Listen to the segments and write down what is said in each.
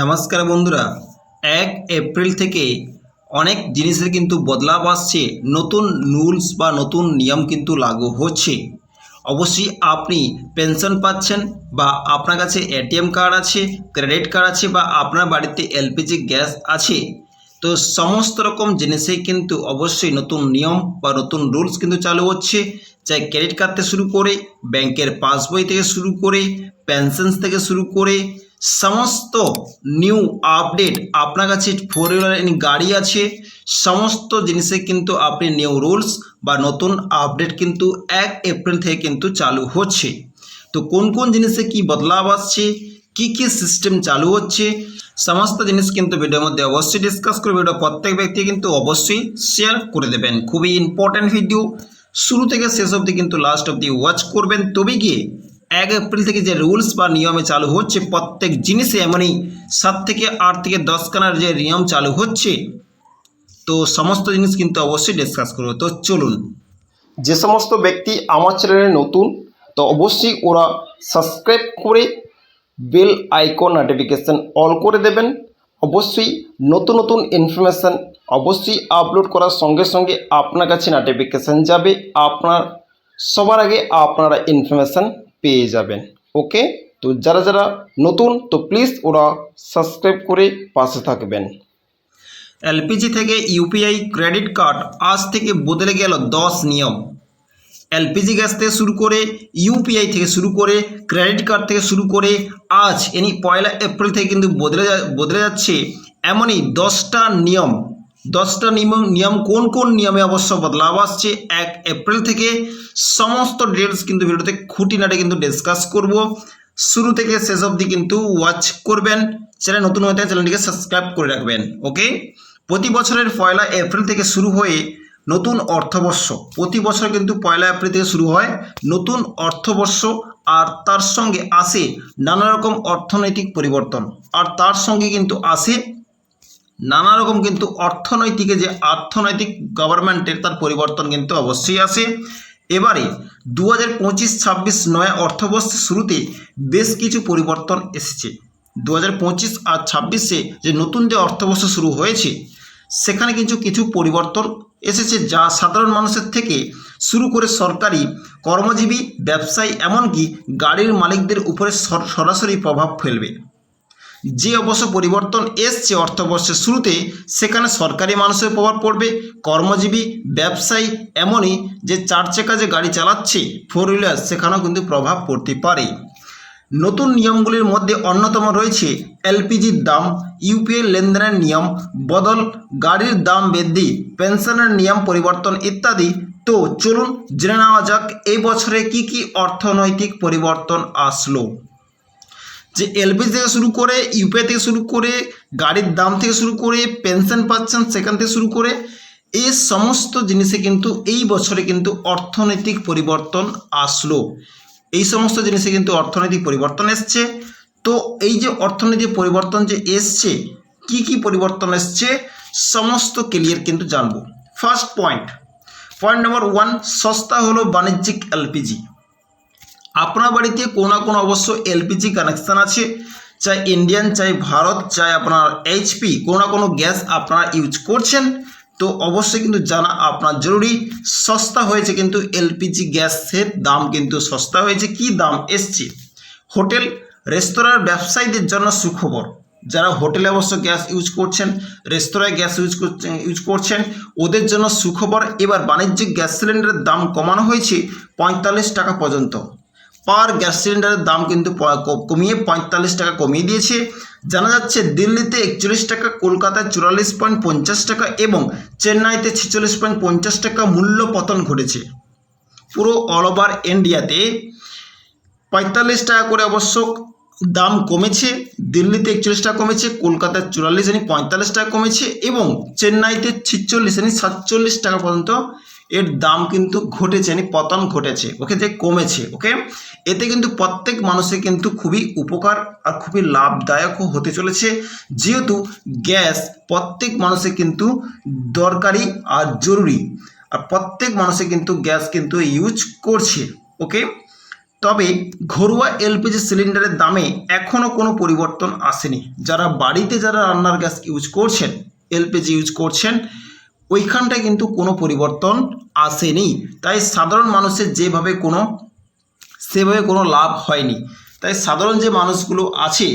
নমস্কার বন্ধুরা। এক এপ্রিল থেকে অনেক জিনিসের কিন্তু বদলাব আসছে। নতুন রুলস বা নতুন নিয়ম কিন্তু লাগু হচ্ছে। অবশ্যই আপনি পেনশন পাচ্ছেন বা আপনার কাছে এটিএম কার্ড আছে, ক্রেডিট কার্ড আছে বা আপনার বাড়িতে এলপিজি গ্যাস আছে, তো সমস্ত রকম জিনিসেই কিন্তু অবশ্যই নতুন নিয়ম বা নতুন রুলস কিন্তু চালু হচ্ছে। চাই ক্রেডিট কার্ড থেকে শুরু করে, ব্যাংকের পাসবই থেকে শুরু করে পেনশন থেকে শুরু করে সমস্ত নিউ আপডেট আপনার কাছে ফোর হুইলার গাড়ি আছে, সমস্ত জিনিসে কিন্তু আপনি নিউ রুলস বা নতুন আপডেট কিন্তু এক এপ্রিল থেকে কিন্তু চালু হচ্ছে। তো কোন কোন জিনিসে কি বদলাব আসছে, কি কি সিস্টেম চালু হচ্ছে, সমস্ত জিনিস কিন্তু ভিডিওর মধ্যে অবশ্যই ডিসকাস করে ভিডিও প্রত্যেক ব্যক্তি কিন্তু অবশ্যই শেয়ার করে দেবেন। খুবই ইম্পর্ট্যান্ট ভিডিও শুরু থেকে শেষ অবধি কিন্তু লাস্ট অবধি ওয়াচ করবেন। তবে গিয়ে এক এপ্রিল থেকে যে রুলস বা নিয়মে চালু হচ্ছে, প্রত্যেক জিনিসে এমনই সাত থেকে আট থেকে দশখানার যে নিয়ম চালু হচ্ছে, তো সমস্ত জিনিস কিন্তু অবশ্যই ডিসকাস করব। তো চলুন। যে সমস্ত ব্যক্তি আমার চ্যানেলে নতুন, তো অবশ্যই ওরা সাবস্ক্রাইব করে বেল আইকন নোটিফিকেশান অল করে দেবেন। অবশ্যই নতুন নতুন ইনফরমেশান অবশ্যই আপলোড করার সঙ্গে সঙ্গে আপনার কাছে নোটিফিকেশান যাবে। আপনার, সবার আগে আপনারা ইনফরমেশান পেয়ে যাবেন। ওকে তো যারা যারা নতুন, তো প্লিজ ওরা সাবস্ক্রাইব করে পাশে থাকবেন। এলপিজি থেকে ইউপিআই ক্রেডিট কার্ড আজ থেকে বদলে গেল দশ নিয়ম। এলপিজি গ্যাস থেকে শুরু করে ইউপিআই থেকে শুরু করে ক্রেডিট কার্ড থেকে শুরু করে আজ এনি পয়লা এপ্রিল থেকে কিন্তু বদলে বদলে যাচ্ছে এমনই দশটা নিয়ম। দশটা নিয়ম নিয়ম কোন কোন নিয়মে অবশ্য বদলাব আসছে? এক এপ্রিল থেকে সমস্ত ডিটেলস কিন্তু ভিডিওতে খুঁটিনাটি কিন্তু ডিসকাস করব। শুরু থেকে শেষ অবধি কিন্তু ওয়াচ করবেন। চ্যানেল নতুন হয়ে থাকে চ্যানেলটিকে সাবস্ক্রাইব করে রাখবেন ওকে প্রতি বছরের পয়লা এপ্রিল থেকে শুরু হয়ে নতুন অর্থবর্ষ। প্রতি বছর কিন্তু পয়লা এপ্রিল থেকে শুরু হয় নতুন অর্থবর্ষ, আর তার সঙ্গে আসে নানা রকম অর্থনৈতিক পরিবর্তন। আর তার সঙ্গে কিন্তু আসে নানা রকম কিন্তু অর্থনৈতিকে যে অর্থনৈতিক গভর্নমেন্টের তার পরিবর্তন কিন্তু অবশ্যই আসে। এবারে দু হাজার পঁচিশ ছাব্বিশ নয়া অর্থবর্ষের শুরুতে বেশ কিছু পরিবর্তন এসেছে। দু হাজার পঁচিশ আর ছাব্বিশে যে নতুন যে অর্থবর্ষ শুরু হয়েছে, সেখানে কিন্তু কিছু পরিবর্তন এসেছে যা সাধারণ মানুষের থেকে শুরু করে সরকারি কর্মজীবী, ব্যবসায়ী, এমনকি গাড়ির মালিকদের উপরে সর- সরাসরি প্রভাব ফেলবে। যে অবশ্য পরিবর্তন এসছে অর্থবর্ষের শুরুতে, সেখানে সরকারি মানুষের প্রভাব পড়বে। কর্মজীবী, ব্যবসায়ী এমনই যে চার চাকা যে গাড়ি চালাচ্ছে ফোর হুইলার সেখানেও কিন্তু প্রভাব পড়তে পারে। নতুন নিয়মগুলির মধ্যে অন্যতম রয়েছে এলপিজির দাম, ইউপিআই লেনদেনের নিয়ম, বদল গাড়ির দাম বৃদ্ধি, পেনশনের নিয়ম পরিবর্তন ইত্যাদি। তো চলুন জেনে নেওয়া যাক, এই বছরে কি কি অর্থনৈতিক পরিবর্তন আসলো। যে এলপিজি থেকে শুরু করে ইউপিআই থেকে শুরু করে গাড়ির দাম থেকে শুরু করে পেনশন পাচ্ছেন সেখান থেকে শুরু করে, এই সমস্ত জিনিসে কিন্তু এই বছরে কিন্তু অর্থনৈতিক পরিবর্তন আসলো। এই সমস্ত জিনিসে কিন্তু অর্থনৈতিক পরিবর্তন এসছে। তো এই যে অর্থনৈতিক পরিবর্তন যে এসছে, কি কি পরিবর্তন এসছে, সমস্ত ক্লিয়ার কিন্তু জানব। First point point number one সস্তা হলো বাণিজ্যিক এলপিজি আপনার বাড়িতে কোনো না কোনো অবশ্য এলপিজি কানেকশান আছে, চাই ইন্ডিয়ান চাই ভারত, চাই আপনার এইচপি কোনো না কোনো গ্যাস আপনারা ইউজ করছেন, তো অবশ্যই কিন্তু জানা আপনার জরুরি। সস্তা হয়েছে কিন্তু এলপিজি গ্যাসের দাম কিন্তু সস্তা হয়েছে। কি দাম এসছে? হোটেল, রেস্তোরাঁর ব্যবসায়ীদের জন্য সুখবর। যারা হোটেলে অবশ্য গ্যাস ইউজ করছেন, রেস্তোরাঁয় গ্যাস ইউজ ইউজ করছেন, ওদের জন্য সুখবর। এবার বাণিজ্যিক গ্যাস সিলিন্ডারের দাম কমানো হয়েছে পঁয়তাল্লিশ টাকা পর্যন্ত। পার গ্যাস সিলিন্ডারের দাম কিন্তু কমিয়ে পঁয়তাল্লিশ টাকা কমিয়ে দিয়েছে। জানা যাচ্ছে, দিল্লিতে একচল্লিশ টাকা, কলকাতায় চুরাল্লিশ পয়েন্ট পঞ্চাশ টাকা এবং চেন্নাইতে ছেচল্লিশ পয়েন্ট পঞ্চাশ টাকা মূল্য পতন ঘটেছে। পুরো অল ওভার ইন্ডিয়াতে পঁয়তাল্লিশ টাকা করে অবশ্য দাম কমেছে, দিল্লিতে একচল্লিশ টাকা কমেছে, কলকাতায় চুরাল্লিশ আনি পঁয়তাল্লিশ টাকা কমেছে এবং চেন্নাইতে ছিচল্লিশ আনি সাতচল্লিশ টাকা পর্যন্ত এর দাম কিন্তু ঘটেছে মানে পতন ঘটেছে ওকে যে কমেছে ওকে এতে কিন্তু প্রত্যেক মানুষের কিন্তু খুবই উপকার আর খুবই লাভদায়কও হতে চলেছে। যেহেতু গ্যাস প্রত্যেক মানুষের কিন্তু দরকারি আর জরুরি, আর প্রত্যেক মানুষে কিন্তু গ্যাস কিন্তু ইউজ করছে ওকে তবে ঘরোয়া এলপিজি সিলিন্ডারের দামে এখনও কোনো পরিবর্তন আসেনি। যারা বাড়িতে যারা রান্নার গ্যাস ইউজ করছেন, এলপিজি ইউজ করছেন ওইখানটায় কিন্তু কোনো পরিবর্তন আসেনি। তাই সাধারণ মানুষের যেভাবে কোনো, সেভাবে কোনো লাভ হয়নি। তাই সাধারণ যে মানুষগুলো আছে,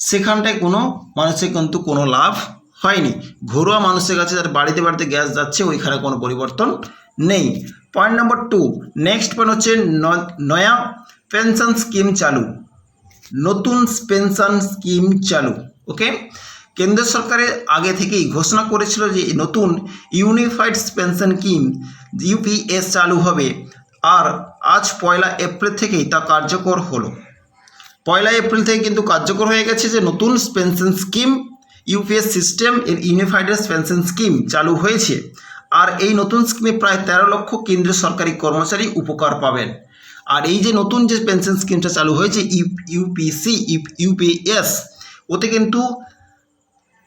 সেখানটায় কোনো মানুষের কিন্তু কোনো লাভ হয়নি। ঘরোয়া মানুষের কাছে যার বাড়িতে বাড়িতে গ্যাস যাচ্ছে, ওইখানে কোনো পরিবর্তন নেই। Point number two next point হচ্ছে নয়া পেনশন স্কিম চালু। নতুন পেনশন স্কিম চালু ওকে কেন্দ্র সরকারের আগে থেকেই ঘোষণা করেছিল যে নতুন ইউনিফাইড পেনশন স্কিম ইউপিএস চালু হবে। আর আজ পয়লা এপ্রিল থেকেই তা কার্যকর হলো। পয়লা এপ্রিল থেকে কিন্তু কার্যকর হয়ে গেছে যে নতুন পেনশন স্কিম, ইউপিএস সিস্টেম, এর ইউনিফাইড পেনশন স্কিম চালু হয়েছে। আর এই নতুন স্কিমে প্রায় তেরো লক্ষ কেন্দ্রীয় সরকারি কর্মচারী উপকার পাবেন। আর এই যে নতুন যে পেনশন স্কিমটা চালু হয়েছে, ইউ, ইউপিসি ইউপিএস, ওতে কিন্তু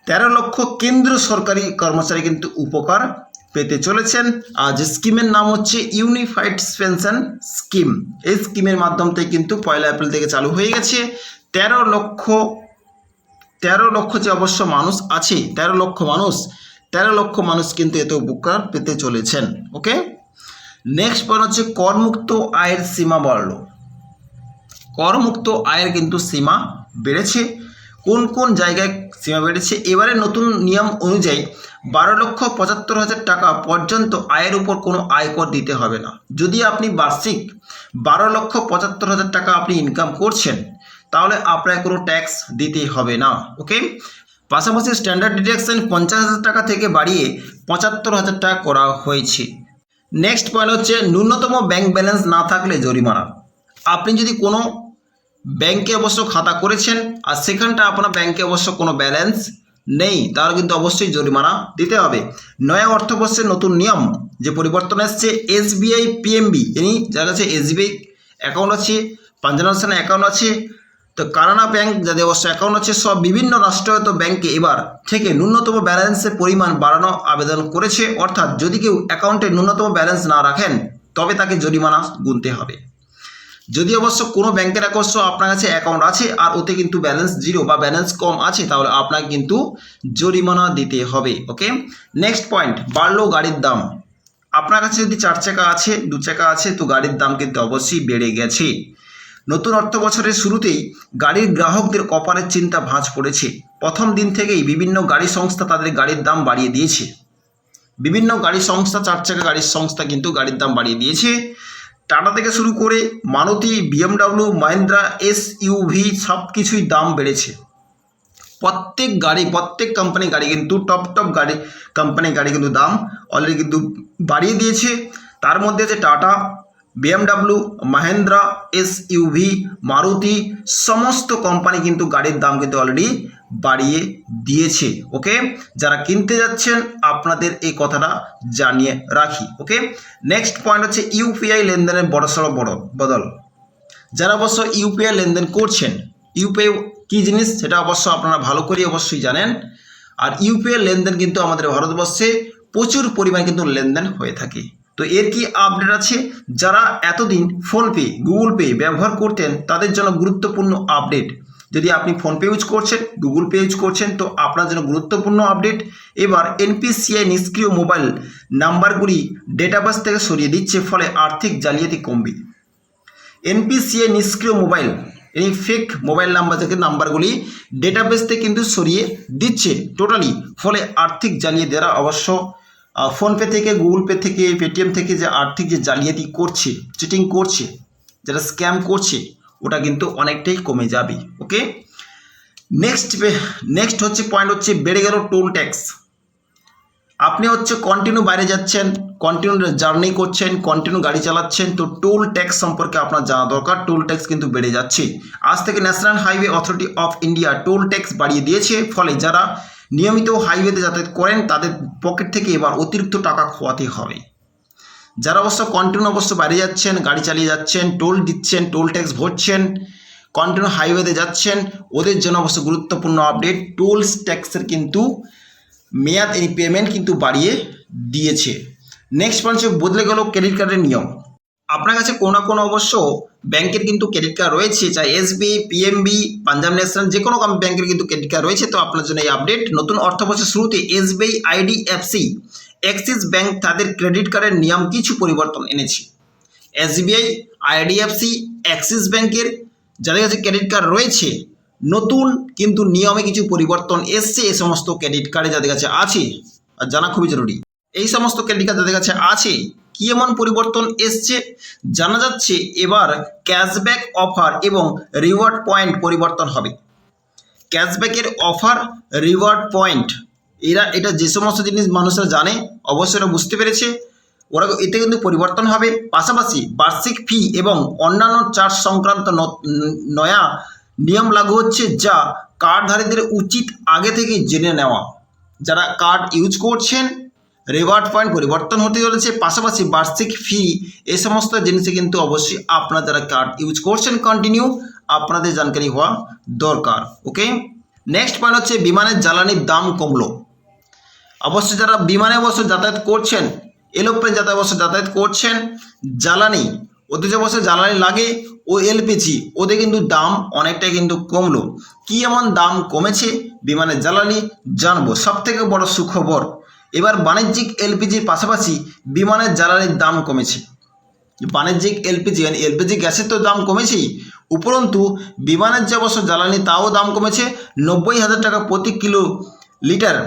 তেরো লক্ষ কেন্দ্র সরকারি কর্মচারী কিন্তু উপকার পেতে চলেছেন। যে স্কিমের নাম হচ্ছে ইউনিফাইড পেনশন স্কিম এই স্কিমের মাধ্যম থেকে কিন্তু পয়লা এপ্রিল থেকে চালু হয়ে গেছে। তেরো লক্ষ তেরো লক্ষ যে অবশ্য মানুষ আছে, তেরো লক্ষ মানুষ, তেরো লক্ষ মানুষ কিন্তু এতে উপকার পেতে চলেছেন। ওকে? নেক্সট পয়েন্ট হচ্ছে করমুক্ত আয়ের সীমা বাড়ল। করমুক্ত আয়ের কিন্তু সীমা বেড়েছে। কোন কোন জায়গায় সীমা বেড়েছে? এবারে নতুন নিয়ম অনুযায়ী বারো লক্ষ পঁচাত্তর হাজার টাকা পর্যন্ত আয়ের উপর কোনো আয়কর দিতে হবে না। যদি আপনি বার্ষিক বারো লক্ষ পঁচাত্তর হাজার টাকা আপনি ইনকাম করছেন, তাহলে আপনার কোনো ট্যাক্স দিতে হবে না। ওকে পাশাপাশি স্ট্যান্ডার্ড ডিডাকশন পঞ্চাশ হাজার টাকা থেকে বাড়িয়ে পঁচাত্তর হাজার টাকা করা হয়েছে। নেক্সট পয়েন্ট হচ্ছে, ন্যূনতম ব্যাংক ব্যালেন্স না থাকলে জরিমানা। আপনি যদি কোনো ব্যাংকে অবশ্য খাতা করেছেন, আর সেখানটা আপনার ব্যাংকে অবশ্য কোনো ব্যালেন্স নেই তাহলে কিন্তু অবশ্যই জরিমানা দিতে হবে। নয়া অর্থবর্ষের নতুন নিয়ম, যে পরিবর্তন এসছে, এসবিআই, পিএমবি এনি যার কাছে এসবিআই অ্যাকাউন্ট আছে পাঞ্জাব ন্যাশনাল অ্যাকাউন্ট আছে, তো কানাড়া ব্যাংক যাদের অবশ্য অ্যাকাউন্ট আছে, সব বিভিন্ন রাষ্ট্রায়ত্ত ব্যাংকে এবার থেকে ন্যূনতম ব্যালেন্সের পরিমাণ বাড়ানো আবেদন করেছে। অর্থাৎ যদি কেউ অ্যাকাউন্টে ন্যূনতম ব্যালেন্স না রাখেন, তবে তাকে জরিমানা গুনতে হবে। যদি অবশ্য কোনো ব্যাংকের অবশ্য আপনার কাছে অ্যাকাউন্ট আছে আর ওতে কিন্তু ব্যালেন্স জিরো বা ব্যালেন্স কম আছে, তাহলে আপনাকে কিন্তু জরিমানা দিতে হবে ওকে নেক্সট পয়েন্ট বাড়লো গাড়ির দাম। আপনার কাছে যদি চার চাকা আছে, দু চাকা আছে, তো গাড়ির দাম কিন্তু অবশ্যই বেড়ে গেছে। নতুন অর্থ বছরের শুরুতেই গাড়ির গ্রাহকদের কপালের চিন্তা ভাঁজ পড়েছে। প্রথম দিন থেকেই বিভিন্ন গাড়ি সংস্থা তাদের গাড়ির দাম বাড়িয়ে দিয়েছে। বিভিন্ন গাড়ি সংস্থা, চার চাকা গাড়ির সংস্থা কিন্তু গাড়ির দাম বাড়িয়ে দিয়েছে। টাটা থেকে শুরু করে Maruti, BMW, Mahindra, S UV সব কিছুই দাম বেড়েছে। প্রত্যেক গাড়ি, প্রত্যেক কোম্পানি গাড়ি কিন্তু টপ টপ গাড়ি কোম্পানি গাড়ি কিন্তু দাম অলরেডি কিন্তু বাড়িয়ে দিয়েছে। তার মধ্যে আছে Tata, BMW, Mahindra, S UV Maruti, সমস্ত কোম্পানি কিন্তু গাড়ির দাম কিন্তু অলরেডি বাড়িয়ে দিয়েছে ওকে যারা কিনতে যাচ্ছেন, আপনাদের এই কথাটা জানিয়ে রাখি ওকে নেক্সট পয়েন্ট হচ্ছে ইউপিআই লেনদেনের বড়সড় বড় বদল। যারা অবশ্য ইউপিআই লেনদেন করছেন ইউপিআই কী জিনিস? সেটা অবশ্য আপনারা ভালো করে অবশ্যই জানেন। আর ইউপিআই লেনদেন কিন্তু আমাদের ভারতবর্ষে প্রচুর পরিমাণে কিন্তু লেনদেন হয়ে থাকে। তো এর কি আপডেট আছে? যারা এতদিন ফোনপে গুগল পে ব্যবহার করতেন, তাদের জন্য গুরুত্বপূর্ণ আপডেট যদি আপনি ফোনপে ইউজ করছেন, গুগল পে ইউজ করছেন, তো আপনার জন্য গুরুত্বপূর্ণ আপডেট। এবার এনপিসিআই নিষ্ক্রিয় মোবাইল নাম্বারগুলি ডেটাবেস থেকে সরিয়ে দিচ্ছে, ফলে আর্থিক জালিয়াতি কমবে। এনপিসিআই নিষ্ক্রিয় মোবাইল, এই ফেক মোবাইল নাম্বার থেকে নাম্বারগুলি ডেটাবেস থেকে কিন্তু সরিয়ে দিচ্ছে টোটালি ফলে আর্থিক জালিয়ে দেওয়া অবশ্য ফোনপে থেকে, গুগল পে থেকে, পেটিএম থেকে যে আর্থিক যে জালিয়াতি করছে চিটিং করছে, যারা স্ক্যাম করছে ওটা কিন্তু অনেকটাই কমে যাবে ওকে নেক্সট নেক্সট হচ্ছে পয়েন্ট হচ্ছে বেড়ে গেল টোল ট্যাক্স আপনি হচ্ছে কন্টিনিউ বাইরে যাচ্ছেন কন্টিনিউ জার্নি করছেন কন্টিনিউ গাড়ি চালাচ্ছেন, তো টোল ট্যাক্স সম্পর্কে আপনার জানা দরকার টোল ট্যাক্স কিন্তু বেড়ে যাচ্ছে। আজ থেকে National Highway Authority of India toll tax বাড়িয়ে দিয়েছে, ফলে যারা নিয়মিত হাইওয়েতে যাতায়াত করেন, তাদের পকেট থেকে এবার অতিরিক্ত টাকা খোয়াতে হবে। যারা অবশ্য কন্টিনিউ অবশ্য বাইরে যাচ্ছেন, গাড়ি চালিয়ে যাচ্ছেন টোল দিচ্ছেন টোল ট্যাক্স ভরছেন কন্টিনিউ হাইওয়েতে যাচ্ছেন, ওদের জন্য অবশ্য গুরুত্বপূর্ণ আপডেট টোল ট্যাক্সের কিন্তু মেয়াদ এই পেমেন্ট কিন্তু বাড়িয়ে দিয়েছে। নেক্সট পয়েন্ট বদলে গেল ক্রেডিট কার্ডের নিয়ম। আপনার কাছে কোনো না কোনো অবশ্য ব্যাংকের কিন্তু ক্রেডিট কার্ড রয়েছে, চাই এসবিআই পিএমবি পাঞ্জাব ন্যাশনাল যে কোনো ব্যাংকের কিন্তু ক্রেডিট কার্ড রয়েছে, তো আপনার জন্য এই আপডেট নতুন অর্থবর্ষের শুরুতে এসবিআই আইডিএফসি অ্যাক্সিস ব্যাংক তাদের ক্রেডিট কার্ডের নিয়ম কিছু পরিবর্তন এনেছে। এসবিআই আইডিএফসি অ্যাক্সিস ব্যাংকের যাদের কাছে ক্রেডিট কার্ড রয়েছে, নতুন কিন্তু নিয়মে কিছু পরিবর্তন এসছে এই সমস্ত ক্রেডিট কার্ডে যাদের কাছে আছে, আর জানা খুবই জরুরি। এই সমস্ত ক্রেডিট কার্ড যাদের কাছে আছে, কি এমন পরিবর্তন এসছে? জানা যাচ্ছে এবার ক্যাশব্যাক অফার এবং রিওয়ার্ড পয়েন্ট পরিবর্তন হবে। ক্যাশব্যাকের অফার রিওয়ার্ড পয়েন্ট এরা, এটা যে সমস্ত জিনিস মানুষরা জানে, অবশ্যই বুঝতে পেরেছে। ওরা এতে কিন্তু পরিবর্তন হবে। পাশাপাশি বার্ষিক ফি এবং অন্যান্য চার্জ সংক্রান্ত নয়া নিয়ম লাগু হচ্ছে যা কার্ডধারীদের উচিত আগে থেকে জেনে নেওয়া। যারা কার্ড ইউজ করছেন, রিওয়ার্ড পয়েন্ট পরিবর্তন হতে চলেছে। পাশাপাশি বার্ষিক ফি, এ সমস্ত জিনিসে কিন্তু অবশ্যই আপনারা যারা কার্ড ইউজ করছেন কন্টিনিউ আপনাদের জানকারি হওয়া দরকার। ওকে নেক্সট পয়েন্ট হচ্ছে, বিমানের জ্বালানির দাম কমলো। অবশ্য যারা বিমানে অবশ্য যাতায়াত করছেন এরোপ্লেন যাতায়াত অবশ্য যাতায়াত করছেন, জ্বালানি ওদের যে অবশ্য জ্বালানি লাগে, ও এলপিজি, ওদের কিন্তু দাম অনেকটাই কিন্তু কমলো। কি এমন দাম কমেছে? বিমানের জ্বালানি, জানব। সব থেকে বড় সুখবর, এবার বাণিজ্যিক এলপিজির পাশাপাশি বিমানের জ্বালানির দাম কমেছে। বাণিজ্যিক এলপিজি মানে এলপিজি গ্যাসের তো দাম কমেছেই, উপরন্তু বিমানের যে অবশ্য জ্বালানি, তাও দাম কমেছে নব্বই হাজার টাকা প্রতি কিলো লিটার।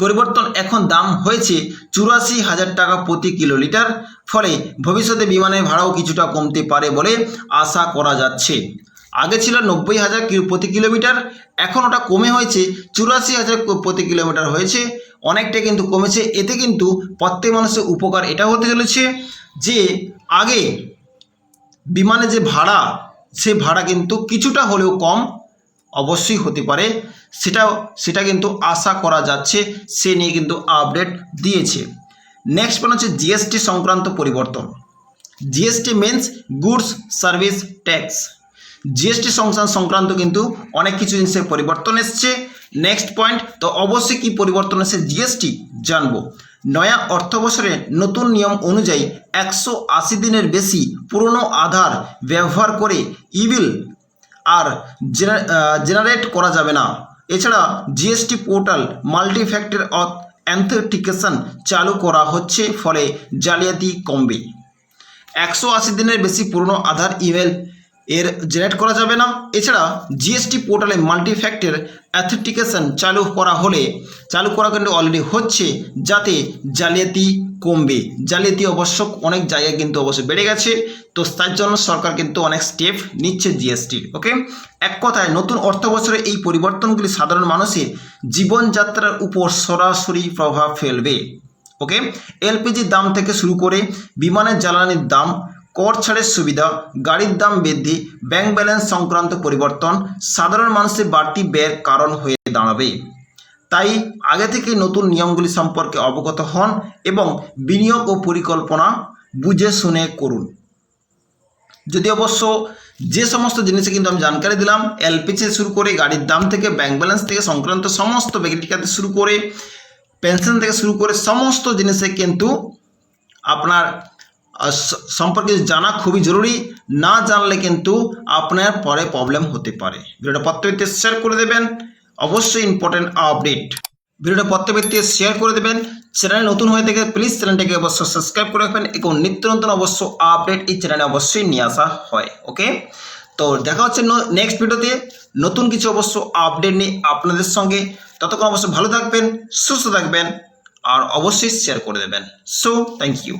পরিবর্তন এখন দাম হয়েছে চুরাশি হাজার টাকা প্রতি কিলোলিটার। ফলে ভবিষ্যতে বিমানের ভাড়াও কিছুটা কমতে পারে বলে আশা করা যাচ্ছে। আগে ছিল নব্বই হাজার প্রতি কিলোমিটার, এখন ওটা কমে হয়েছে চুরাশি হাজার প্রতি কিলোমিটার হয়েছে। অনেকটা কিন্তু কমেছে, এতে কিন্তু প্রত্যেক মানুষের উপকার এটা হতে চলেছে যে আগে বিমানে যে ভাড়া, সে ভাড়া কিন্তু কিছুটা হলেও কম অবশ্যই হতে পারে। সেটাও, সেটা কিন্তু আশা করা যাচ্ছে, সে নিয়ে কিন্তু আপডেট দিয়েছে। নেক্সট পয়েন্ট হচ্ছে জিএসটি সংক্রান্ত পরিবর্তন। GST means goods service tax GST সংক্রান্ত কিন্তু অনেক কিছু জিনিসের পরিবর্তন এসছে। নেক্সট পয়েন্ট তো অবশ্যই কি পরিবর্তন এসেছে জিএসটি জানব। নয়া অর্থ বছরে নতুন নিয়ম অনুযায়ী একশো আশি দিনের বেশি পুরনো আধার ব্যবহার করে ইবিল আর জেনারেট করা যাবে না। এছাড়া GST portal multi factor authentication চালু করা হচ্ছে ফলে জালিয়াতি কমবে একশো আশি দিনের বেশি পুরনো আধার ইমেল এর জেনারেট করা যাবে না। এছাড়া জিএসটি পোর্টালে মাল্টি ফ্যাক্টর অ্যাথেন্টিকেশন চালু করা হলে, চালু করা কিন্তু অলরেডি হচ্ছে, যাতে জালিয়াতি কমবে। জালিয়াতি অবশ্য অনেক জায়গায় কিন্তু অবশ্য বেড়ে গেছে। তো তার জন্য সরকার কিন্তু অনেক স্টেপ নিচ্ছে জিএসটির ওকে এক কথায়, নতুন অর্থ বছরে এই পরিবর্তনগুলি সাধারণ মানুষের জীবনযাত্রার উপর সরাসরি প্রভাব ফেলবে। ওকে এলপিজির দাম থেকে শুরু করে বিমানের জ্বালানির দাম কর ছাড়ের সুবিধা, গাড়ির দাম বৃদ্ধি ব্যাংক ব্যালেন্স সংক্রান্ত পরিবর্তন, সাধারণ মানুষের বাড়তি ব্যয়ের কারণ হয়ে দাঁড়াবে। তাই আগে থেকে নতুন নিয়মগুলি সম্পর্কে অবগত হন এবং বিনিয়োগ ও পরিকল্পনা বুঝে শুনে করুন। যদি অবশ্য যে সমস্ত জিনিসে কিন্তু আমি জানকারি দিলাম, এলপিজি শুরু করে গাড়ির দাম থেকে ব্যাংক ব্যালেন্স থেকে সংক্রান্ত সমস্ত ব্যক্তিকাতে শুরু করে, পেনশন থেকে শুরু করে সমস্ত জিনিসে কিন্তু আপনার সম্পর্কে জানা খুবই জরুরি। না জানলে কিন্তু আপনার পরে প্রবলেম হতে পারে। ভিডিওটা প্রত্যেককে শেয়ার করে দেবেন। অবশ্যই ইম্পর্টেন্ট আপডেট ভিডিওটা প্রত্যেককে শেয়ার করে দেবেন। চ্যানেল নতুন হয়ে থাকে প্লিজ চ্যানেলটাকে অবশ্যই সাবস্ক্রাইব করে রাখবেন এবং নিত্য নতুন অবশ্য আপডেট এই চ্যানেলে অবশ্যই নিয়ে আসা হয় ওকে তো দেখা হচ্ছে নেক্সট ভিডিওতে। নতুন কিছু অবশ্য আপডেট নিয়ে আপনাদের সঙ্গে। ততক্ষণ অবশ্যই ভালো থাকবেন, সুস্থ থাকবেন, আর অবশ্যই শেয়ার করে দেবেন। So thank you